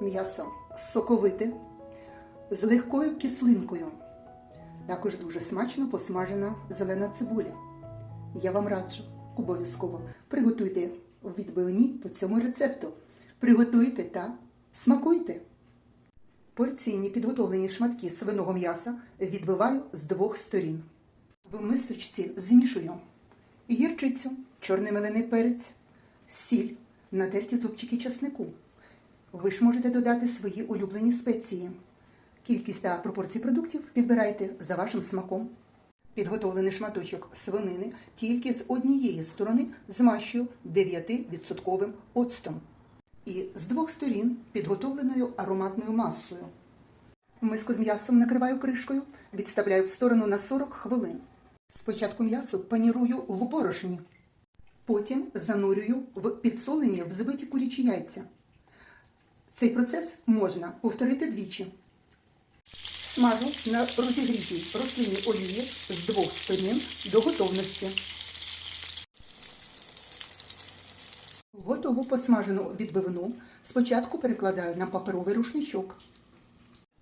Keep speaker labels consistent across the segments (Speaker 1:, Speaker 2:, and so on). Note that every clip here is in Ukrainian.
Speaker 1: М'ясо соковите з легкою кислинкою. Також дуже смачно посмажена зелена цибуля. Я вам раджу обов'язково приготуйте відбивні по цьому рецепту. Приготуйте та смакуйте. Порційні підготовлені шматки свиного м'яса відбиваю з двох сторін. В мисочці змішую гірчицю, чорний мелений перець, сіль, натерті зубчики часнику. Ви ж можете додати свої улюблені спеції. Кількість та пропорції продуктів підбирайте за вашим смаком. Підготовлений шматочок свинини тільки з однієї сторони змащую 9% оцтом і з двох сторін підготовленою ароматною масою. Миску з м'ясом накриваю кришкою, відставляю в сторону на 40 хвилин. Спочатку м'ясо панірую в борошні, потім занурюю в підсолені взбиті курячі яйця. Цей процес можна повторити двічі. Смажу на розігрітій рослинній олії з двох сторін до готовності. Готову посмажену відбивну спочатку перекладаю на паперовий рушничок.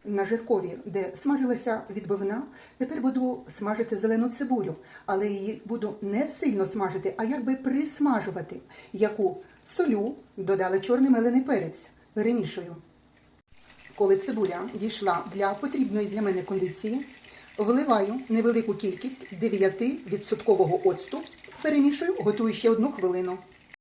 Speaker 1: На жиркові, де смажилася відбивна, тепер буду смажити зелену цибулю, але її буду не сильно смажити, а якби присмажувати, яку солю додала чорний мелений перець. Перемішую. Коли цибуля дійшла для потрібної для мене кондиції, вливаю невелику кількість 9% оцту, перемішую, готую ще одну хвилину.